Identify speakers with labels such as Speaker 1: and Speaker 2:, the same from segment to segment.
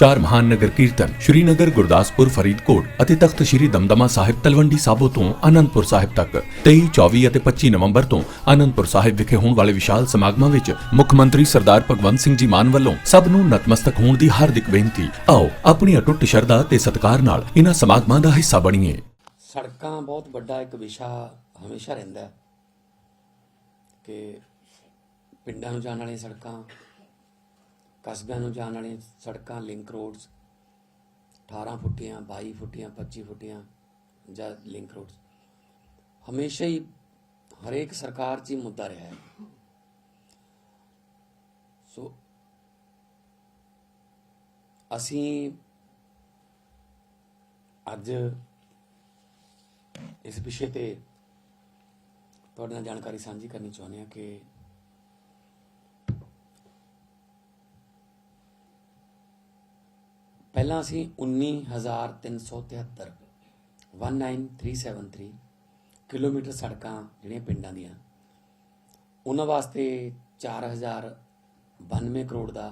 Speaker 1: ਚਾਰ ਮਹਾਨ ਨਗਰ ਕੀਰਤਨ ਸ਼੍ਰੀਨਗਰ, ਗੁਰਦਾਸਪੁਰ, ਫਰੀਦਕੋਟ ਅਤੇ ਤਖਤ ਸ਼੍ਰੀ ਦਮਦਮਾ ਸਾਹਿਬ ਤਲਵੰਡੀ ਸਾਬੋ ਤੋਂ ਆਨੰਦਪੁਰ ਸਾਹਿਬ ਤੱਕ। 23 24 ਅਤੇ 25 ਨਵੰਬਰ ਤੋਂ ਆਨੰਦਪੁਰ ਸਾਹਿਬ ਵਿਖੇ ਹੋਣ ਵਾਲੇ ਵਿਸ਼ਾਲ ਸਮਾਗਮਾਂ ਵਿੱਚ ਮੁੱਖ ਮੰਤਰੀ ਸਰਦਾਰ ਭਗਵੰਤ ਸਿੰਘ ਜੀ ਮਾਨ ਵੱਲੋਂ ਸਭ ਨੂੰ ਨਤਮਸਤਕ ਹੋਣ ਦੀ ਹਾਰਦਿਕ ਬੇਨਤੀ। ਆਓ, ਆਪਣੀ ਅਟੁੱਟ ਸ਼ਰਧਾ ਤੇ ਸਤਿਕਾਰ ਨਾਲ ਇਹਨਾਂ ਸਮਾਗਮਾਂ ਦਾ ਹਿੱਸਾ ਬਣੀਏ।
Speaker 2: ਸੜਕਾਂ ਬਹੁਤ ਵੱਡਾ ਇੱਕ ਵਿਸ਼ਾ ਹਮੇਸ਼ਾ ਰਹਿੰਦਾ ਹੈ ਕਿ ਪਿੰਡਾਂ ਨੂੰ ਜਾਣ ਵਾਲੀਆਂ ਸੜਕਾਂ ਕਸਬਿਆਂ ਨੂੰ ਜਾਣ ਵਾਲੀਆਂ ਸੜਕਾਂ ਲਿੰਕ ਰੋਡਸ 18 ਫੁੱਟੀਆਂ 22 ਫੁੱਟੀਆਂ 25 ਫੁੱਟੀਆਂ ਜਾਂ ਲਿੰਕ ਰੋਡਸ ਹਮੇਸ਼ਾ ਹੀ ਹਰੇਕ ਸਰਕਾਰ 'ਚ ਹੀ ਮੁੱਦਾ ਰਿਹਾ ਹੈ। ਸੋ ਅਸੀਂ ਅੱਜ ਇਸ ਵਿਸ਼ੇ ਤੇ ਤੁਹਾਡੇ ਨਾਲ ਜਾਣਕਾਰੀ ਸਾਂਝੀ ਕਰਨੀ ਚਾਹੁੰਦੇ ਹਾਂ ਕਿ ਪਹਿਲਾਂ ਅਸੀਂ 19373 19373 ਕਿਲੋਮੀਟਰ ਸੜਕਾਂ ਜਿਹੜੀਆਂ ਪਿੰਡਾਂ ਦੀਆਂ, ਉਹਨਾਂ ਵਾਸਤੇ 4092 ਕਰੋੜ ਦਾ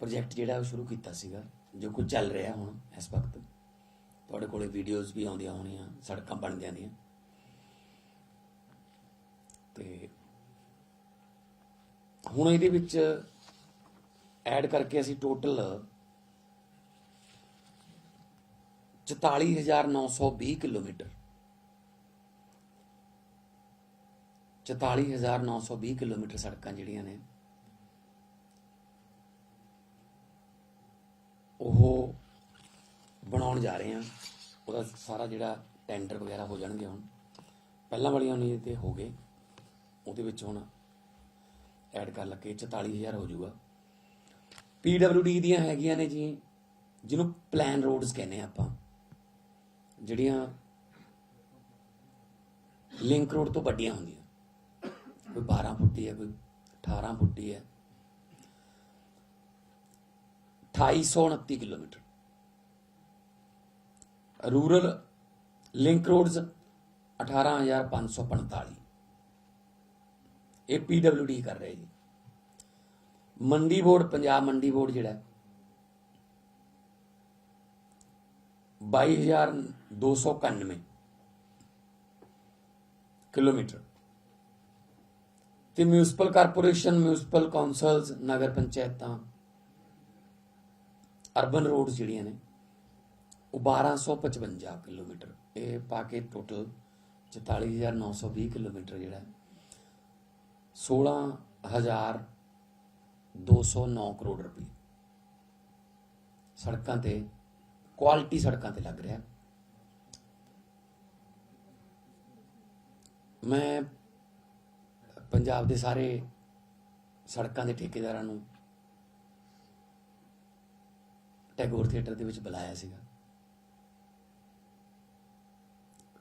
Speaker 2: ਪ੍ਰੋਜੈਕਟ ਜਿਹੜਾ ਉਹ ਸ਼ੁਰੂ ਕੀਤਾ ਸੀਗਾ, ਜੋ ਕੁਝ ਚੱਲ ਰਿਹਾ ਹੁਣ ਇਸ ਵਕਤ। ਤੁਹਾਡੇ ਕੋਲੇ ਵੀਡੀਓਜ਼ ਵੀ ਆਉਂਦੀਆਂ ਹੋਣੀਆਂ, ਸੜਕਾਂ ਬਣਦੀਆਂ ਦੀਆਂ ਤੇ ਹੁਣ ਇਹਦੇ ਵਿੱਚ ਐਡ ਕਰਕੇ ਅਸੀਂ ਟੋਟਲ 44920 ਕਿਲੋਮੀਟਰ। 44920 ਕਿਲੋਮੀਟਰ ਸੜਕਾਂ ਜਿਹੜੀਆਂ ਨੇ, ਉਹ ਬਣਾਉਣ ਜਾ ਰਹੇ ਹਾਂ। ਉਹਦਾ ਸਾਰਾ ਜਿਹੜਾ ਟੈਂਡਰ ਵਗੈਰਾ ਹੋ ਜਾਣਗੇ ਹੁਣ। ਪਹਿਲਾਂ ਵਾਲੀਆਂ ਨੇ ਤੇ ਹੋ ਗਏ। ਉਹਦੇ ਵਿੱਚ ਹੁਣ ਐਡ ਕਰ ਲੱਗੇ 44000 ਹੋ ਜਾਊਗਾ। PWD ਦੀਆਂ ਹੈਗੀਆਂ ਨੇ ਜੀ, ਜਿਹਨੂੰ ਪਲਾਨ ਰੋਡਸ ਕਹਿੰਦੇ ਆ ਆਪਾਂ। ਜਿਹੜੀਆਂ ਲਿੰਕ ਰੋਡ ਤੋਂ ਵੱਡੀਆਂ ਹੁੰਦੀਆਂ। ਕੋਈ 12 ਫੁੱਟੀ ਹੈ, ਕੋਈ 18 ਫੁੱਟੀ ਹੈ। 2829 ਕਿਲੋਮੀਟਰ। ਰੂਰਲ ਲਿੰਕ ਰੋਡਸ 18545 ਇਹ ਪੀਡਬਲਯੂਡੀ ਕਰ ਰਹੇ ਜੀ। ਮੰਡੀ ਬੋਰਡ, ਪੰਜਾਬ ਮੰਡੀ ਬੋਰਡ ਜਿਹੜਾ 22000 291 किलोमीटर। ਤੇ ਮਿਊਨਿਸਪਲ ਕਾਰਪੋਰੇਸ਼ਨ ਮਿਊਨਿਸਪਲ ਕਾਉਂਸਲਸ ਨਗਰ ਪੰਚਾਇਤਾਂ ਅਰਬਨ ਰੋਡਸ ਜਿਹੜੀਆਂ ਨੇ ਉਹ 1255 ਕਿਲੋਮੀਟਰ ਇਹ ਪਾ ਕੇ ਟੋਟਲ 44920 ਕਿਲੋਮੀਟਰ ਜਿਹੜਾ 16209 ਕਰੋੜ ਰੁਪਏ ਸੜਕਾਂ ਤੇ ਕੁਆਲਿਟੀ ਸੜਕਾਂ ਤੇ ਲੱਗ ਰਿਹਾ ਮੈਂ ਪੰਜਾਬ ਦੇ ਸਾਰੇ ਸੜਕਾਂ ਦੇ ਠੇਕੇਦਾਰਾਂ ਨੂੰ ਟੈਗੋਰ ਥੀਏਟਰ ਦੇ ਵਿੱਚ ਬੁਲਾਇਆ ਸੀਗਾ।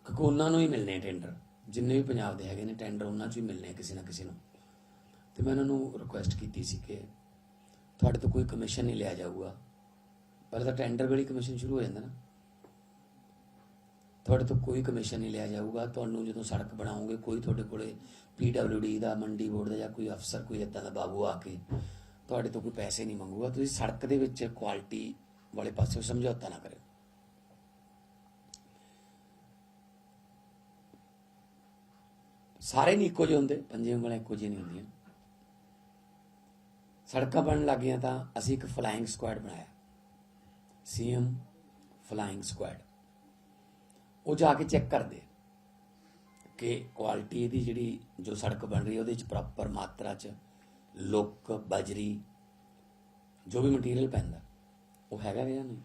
Speaker 2: ਕਿਉਂਕਿ ਉਹਨਾਂ ਨੂੰ ਹੀ ਮਿਲਨੇ ਟੈਂਡਰ ਜਿੰਨੇ ਵੀ ਪੰਜਾਬ ਦੇ ਹੈਗੇ ਨੇ ਟੈਂਡਰ ਉਹਨਾਂ 'ਚ ਹੀ ਮਿਲਨੇ ਕਿਸੇ ਨਾ ਕਿਸੇ ਨੂੰ। ਤੇ ਮੈਂ ਉਹਨਾਂ ਨੂੰ ਰਿਕੁਐਸਟ ਕੀਤੀ ਸੀ ਕਿ ਤੁਹਾਡੇ ਤੋਂ ਕੋਈ ਕਮਿਸ਼ਨ ਨਹੀਂ ਲਿਆ ਜਾਊਗਾ। ਪਹਿਲਾਂ ਤਾਂ ਟੈਂਡਰ ਵੇਲੇ ਕਮਿਸ਼ਨ ਸ਼ੁਰੂ ਹੋ ਜਾਂਦਾ ਨਾ। ਤੁਹਾਡੇ ਤੋਂ ਕੋਈ ਕਮਿਸ਼ਨ ਨਹੀਂ ਲਿਆ ਜਾਊਗਾ। ਤੁਹਾਨੂੰ ਜਦੋਂ ਸੜਕ ਬਣਾਓਗੇ, ਕੋਈ ਤੁਹਾਡੇ ਕੋਲੇ ਪੀਡਬਲਯੂਡੀ ਦਾ, ਮੰਡੀ ਬੋਰਡ ਦਾ ਜਾਂ ਕੋਈ ਅਫਸਰ, ਕੋਈ ਇਦਾਂ ਦਾ ਬਾਬੂ ਆ ਕੇ ਤੁਹਾਡੇ ਤੋਂ ਕੋਈ ਪੈਸੇ ਨਹੀਂ ਮੰਗੂਗਾ। ਤੁਸੀਂ ਸੜਕ ਦੇ ਵਿੱਚ ਕੁਆਲਿਟੀ ਵਾਲੇ ਪਾਸੇ ਸਮਝੌਤਾ ਨਾ ਕਰਿਓ। ਸਾਰੇ ਨਹੀਂ ਇੱਕੋ ਜਿਹੇ ਹੁੰਦੇ, ਪੰਜੇ ਉਂਗਲਾਂ ਇੱਕੋ ਜਿਹੀਆਂ ਨਹੀਂ ਹੁੰਦੀਆਂ। ਸੜਕਾਂ ਬਣਨ ਲੱਗੀਆਂ ਤਾਂ ਅਸੀਂ ਇੱਕ ਫਲਾਈਂਗ ਸਕੁਐਡ ਬਣਾਇਆ। ਸੀਐਮ ਫਲਾਈਂਗ ਸਕੁਐਡ ਉਹ ਜਾ ਕੇ ਚੈੱਕ ਕਰਦੇ ਕਿ ਕੁਆਲਿਟੀ ਇਹਦੀ ਜਿਹੜੀ ਜੋ ਸੜਕ ਬਣ ਰਹੀ ਹੈ, ਉਹਦੇ ਵਿੱਚ ਪ੍ਰੋਪਰ ਮਾਤਰਾ ਚ ਲੁੱਕ ਬਜਰੀ, ਜੋ ਵੀ ਮਟੀਰੀਅਲ ਪੈਂਦਾ, ਉਹ ਹੈਗਾ ਵੀ ਜਾਂ ਨਹੀਂ?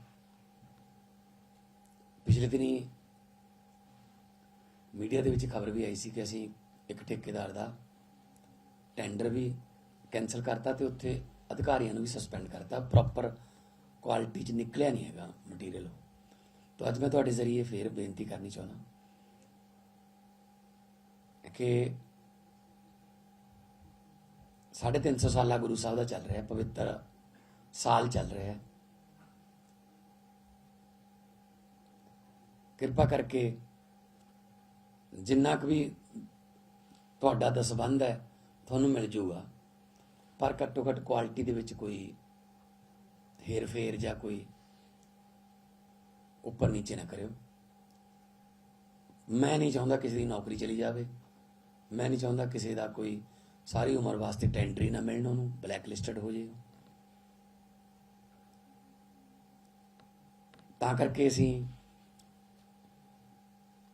Speaker 2: ਪਿਛਲੇ ਦਿਨੀ ਮੀਡੀਆ ਦੇ ਵਿੱਚ ਖਬਰ ਵੀ ਆਈ ਸੀ ਕਿ ਅਸੀਂ ਇੱਕ ਠੇਕੇਦਾਰ ਦਾ ਟੈਂਡਰ ਵੀ ਕੈਨਸਲ ਕਰਤਾ ਤੇ ਉੱਥੇ ਅਧਿਕਾਰੀਆਂ ਨੂੰ ਵੀ ਸਸਪੈਂਡ ਕਰਤਾ। ਪ੍ਰੋਪਰ ਕੁਆਲਿਟੀ ਚ ਨਿਕਲਿਆ ਨਹੀਂ ਹੈਗਾ ਮਟੀਰੀਅਲ ਤਾਂ ਅੱਜ ਮੈਂ ਤੁਹਾਡੇ ਜ਼ਰੀਏ ਫੇਰ ਬੇਨਤੀ ਕਰਨੀ ਚਾਹੁੰਦਾ ਕਿ 350 ਸਾਲਾ ਗੁਰੂ ਸਾਹਿਬ ਦਾ ਚੱਲ ਰਿਹਾ, ਪਵਿੱਤਰ ਸਾਲ ਚੱਲ ਰਿਹਾ ਕਿਰਪਾ ਕਰਕੇ ਜਿੰਨਾ ਕੁ ਵੀ ਤੁਹਾਡਾ ਦਸਬੰਦ ਹੈ, ਤੁਹਾਨੂੰ ਮਿਲ ਜਾਊਗਾ ਪਰ ਘੱਟੋ ਘੱਟ ਕੁਆਲਿਟੀ ਦੇ ਵਿੱਚ ਕੋਈ ਹੇਰ ਫੇਰ ਜਾਂ ਕੋਈ ਉੱਪਰ ਨੀਚੇ ਨਾ ਕਰਿਓ। ਮੈਂ ਨਹੀਂ ਚਾਹੁੰਦਾ ਕਿਸੇ ਦੀ ਨੌਕਰੀ ਚਲੀ ਜਾਵੇ। ਮੈਂ ਨਹੀਂ ਚਾਹੁੰਦਾ ਕਿਸੇ ਦਾ ਕੋਈ ਸਾਰੀ ਉਮਰ ਵਾਸਤੇ ਟੈਂਡਰੀ ਨਾ ਮਿਲਣ ਉਹਨੂੰ ਬਲੈਕ ਲਿਸਟਡ ਹੋ ਜਾਏ ਤਾਂ ਕਰਕੇ ਅਸੀਂ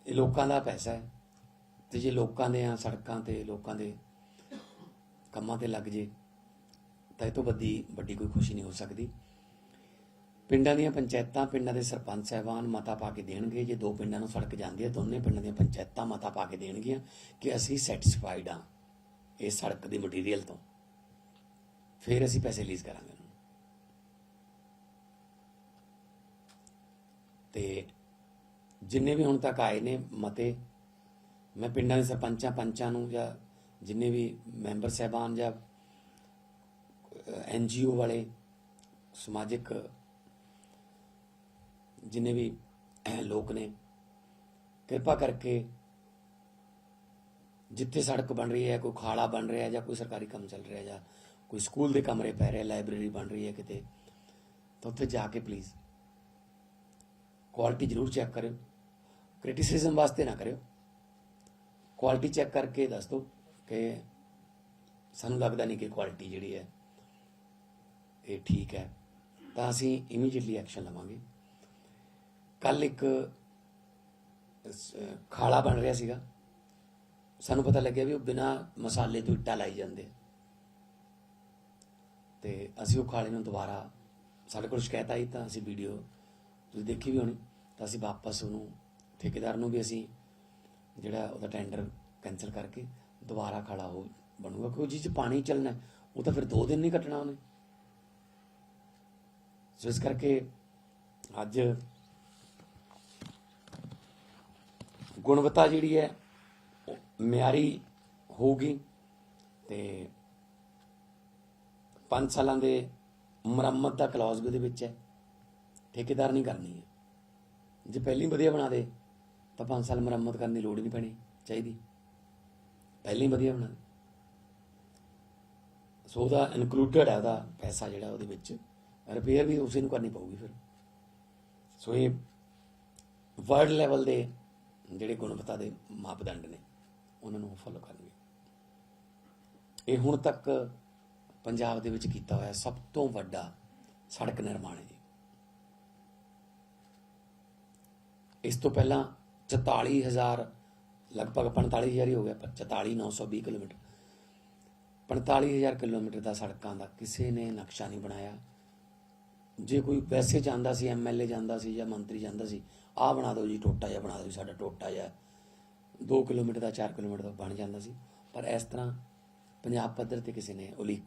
Speaker 2: ਇਹ ਲੋਕਾਂ ਦਾ ਪੈਸਾ ਹੈ। ਤੇ ਜੇ ਲੋਕਾਂ ਦੇ ਆ ਸੜਕਾਂ ਤੇ, ਲੋਕਾਂ ਦੇ ਕੰਮਾਂ ਤੇ ਲੱਗ ਜੇ, ਤਾਂ ਇਹ ਤੋਂ ਵੱਡੀ ਵੱਡੀ ਕੋਈ ਖੁਸ਼ੀ ਨਹੀਂ ਹੋ ਸਕਦੀ। ਪਿੰਡਾਂ ਦੀਆਂ ਪੰਚਾਇਤਾਂ, ਪਿੰਡਾਂ ਦੇ ਸਰਪੰਚ ਸਾਹਿਬਾਨ ਮਤਾ ਪਾ ਕੇ ਦੇਣਗੇ। ਜੇ ਦੋ ਪਿੰਡਾਂ ਨੂੰ ਸੜਕ ਜਾਂਦੀ ਹੈ, ਦੋਨੇ ਪਿੰਡਾਂ ਦੀਆਂ ਪੰਚਾਇਤਾਂ ਮਤਾ ਪਾ ਕੇ ਦੇਣਗੀਆਂ ਕਿ ਅਸੀਂ ਸੈਟੀਸਫਾਈਡ ਹਾਂ ਇਸ ਸੜਕ ਦੇ ਮਟੀਰੀਅਲ ਤੋਂ। ਫਿਰ ਅਸੀਂ ਪੈਸੇ ਰਿਲੀਜ਼ ਕਰਾਂਗੇ ਉਹਨੂੰ ਤੇ ਜਿੰਨੇ ਵੀ ਹੁਣ ਤੱਕ ਆਏ ਨੇ ਮਤੇ, ਮੈਂ ਪਿੰਡਾਂ ਦੇ ਸਰਪੰਚਾਂ, ਪੰਚਾਂ ਨੂੰ ਜਾਂ ਜਿੰਨੇ ਵੀ ਮੈਂਬਰ ਸਹਿਬਾਨ ਜਾਂ ਐਨਜੀਓ ਵਾਲੇ, ਸਮਾਜਿਕ ਜਿੰਨੇ ਵੀ ਲੋਕ ਨੇ। ਕਿਰਪਾ ਕਰਕੇ ਜਿੱਥੇ ਸੜਕ ਬਣ ਰਹੀ ਹੈ, ਕੋਈ ਖਾਲਾ ਬਣ ਰਿਹਾ ਹੈ ਜਾਂ ਕੋਈ ਸਰਕਾਰੀ ਕੰਮ ਚੱਲ ਰਿਹਾ ਜਾਂ ਕੋਈ ਸਕੂਲ ਦੇ ਕਮਰੇ ਪੈ ਰਹੇ, ਲਾਇਬ੍ਰੇਰੀ ਬਣ ਰਹੀ ਹੈ ਕਿਤੇ, ਤਾਂ ਉੱਥੇ ਜਾ ਕੇ ਪਲੀਜ਼ ਕੁਆਲਿਟੀ ਜ਼ਰੂਰ ਚੈੱਕ ਕਰਿਓ। ਕ੍ਰਿਟਿਸਿਜ਼ਮ ਵਾਸਤੇ ਨਾ ਕਰਿਓ। ਕੁਆਲਿਟੀ ਚੈੱਕ ਕਰਕੇ ਦੱਸ ਦਿਓ ਕਿ ਸਾਨੂੰ ਲੱਗਦਾ ਨਹੀਂ ਕਿ ਕੁਆਲਿਟੀ ਜਿਹੜੀ ਹੈ, ਇਹ ਠੀਕ ਹੈ। ਤਾਂ ਅਸੀਂ ਇਮੀਡੀਏਟਲੀ ਐਕਸ਼ਨ ਲਵਾਂਗੇ। ਕੱਲ ਇੱਕ ਖਾਲਾ ਬਣ ਰਿਹਾ ਸੀਗਾ। ਸਾਨੂੰ ਪਤਾ ਲੱਗਿਆ ਵੀ ਉਹ ਬਿਨਾ ਮਸਾਲੇ ਤੋਂ ਇੱਟਾਂ ਲਾਈ ਜਾਂਦੇ ਆ। ਤੇ ਅਸੀਂ ਉਹ ਖਾਲੇ ਨੂੰ ਦੁਬਾਰਾ ਸਾਡੇ ਕੋਲ ਸ਼ਿਕਾਇਤ ਆਈ ਤਾਂ ਅਸੀਂ ਵੀਡੀਓ ਤੁਸੀਂ ਦੇਖੀ ਵੀ ਹੋਣੀ। ਤਾਂ ਅਸੀਂ ਵਾਪਸ ਉਹਨੂੰ, ਠੇਕੇਦਾਰ ਨੂੰ ਵੀ ਅਸੀਂ ਜਿਹੜਾ ਉਹਦਾ ਟੈਂਡਰ ਕੈਨਸਲ ਕਰਕੇ ਦੁਬਾਰਾ ਖਾਲਾ ਉਹ ਬਣੂਗਾ। ਕਿਉਂਕਿ ਜਿਸ 'ਚ ਪਾਣੀ ਚੱਲਣਾ, ਉਹ ਤਾਂ ਫਿਰ 2 ਦਿਨ ਨਹੀਂ ਕੱਟਣਾ ਉਹਨੇ। ਸੋ ਇਸ ਕਰਕੇ ਅੱਜ ਗੁਣਵੱਤਾ ਜਿਹੜੀ ਹੈ ਉਹ ਮਿਆਰੀ ਹੋਊਗੀ ਤੇ 5 ਸਾਲਾਂ ਦੇ ਮੁਰੰਮਤ ਦਾ ਕਲੌਜ਼ ਵੀ ਉਹਦੇ ਵਿੱਚ ਹੈ। ਠੇਕੇਦਾਰ ਨਹੀਂ ਕਰਨੀ ਹੈ। ਜੇ ਪਹਿਲੀ ਵਧੀਆ ਬਣਾ ਦੇ, ਤਾਂ 5 ਸਾਲ ਮੁਰੰਮਤ ਕਰਨ ਦੀ ਲੋੜ ਨਹੀਂ ਪੈਣੀ ਚਾਹੀਦੀ। ਪਹਿਲੀ ਵਧੀਆ ਬਣਾ ਦੇ। ਸੋ ਉਹਦਾ ਇਨਕਲੂਡਡ ਹੈ, ਉਹਦਾ ਪੈਸਾ ਜਿਹੜਾ ਉਹਦੇ ਵਿੱਚ। ਰਿਪੇਅਰ ਵੀ ਉਸੇ ਨੂੰ ਕਰਨੀ ਪਊਗੀ ਫਿਰ। ਸੋ ਇਹ ਵਰਲਡ ਲੈਵਲ ਦੇ ਜਿਹੜੇ ਗੁਣਵੱਤਾ ਦੇ ਮਾਪਦੰਡ ਨੇ, ਉਹਨਾਂ ਨੂੰ ਫੋਲੋ ਕਰਨਗੇ। ਇਹ ਹੁਣ ਤੱਕ ਪੰਜਾਬ ਦੇ ਵਿੱਚ ਕੀਤਾ ਹੋਇਆ ਸਭ ਤੋਂ ਵੱਡਾ ਸੜਕ ਨਿਰਮਾਣ ਹੈ ਜੀ। ਇਸ ਤੋਂ ਪਹਿਲਾਂ 44000 ਲਗਭਗ 45000 ਹੀ ਹੋ ਗਿਆ, ਪਰ 44920 ਕਿਲੋਮੀਟਰ। 45000 ਕਿਲੋਮੀਟਰ ਦਾ ਸੜਕਾਂ ਦਾ ਕਿਸੇ ਨੇ ਨਕਸ਼ਾ ਨਹੀਂ ਬਣਾਇਆ। ਜੇ ਕੋਈ ਵੈਸੇ ਜਾਂਦਾ ਸੀ ਐਮਐਲਏ ਜਾਂਦਾ ਸੀ ਜਾਂ ਮੰਤਰੀ ਜਾਂਦਾ ਸੀ ਆਹ ਬਣਾ ਦਿਓ ਜੀ, ਟੋਟਾ ਜਿਹਾ ਬਣਾ ਦਿਓ ਜੀ, ਸਾਡਾ ਟੋਟਾ ਜਿਹਾ। 2 ਕਿਲੋਮੀਟਰ ਦਾ 4 ਕਿਲੋਮੀਟਰ ਦਾ ਬਣ ਜਾਂਦਾ ਸੀ। ਪਰ ਇਸ ਤਰ੍ਹਾਂ ਪੰਜਾਬ ਪੱਧਰ ਤੇ ਕਿਸੇ ਨੇ ਉਲੀਕ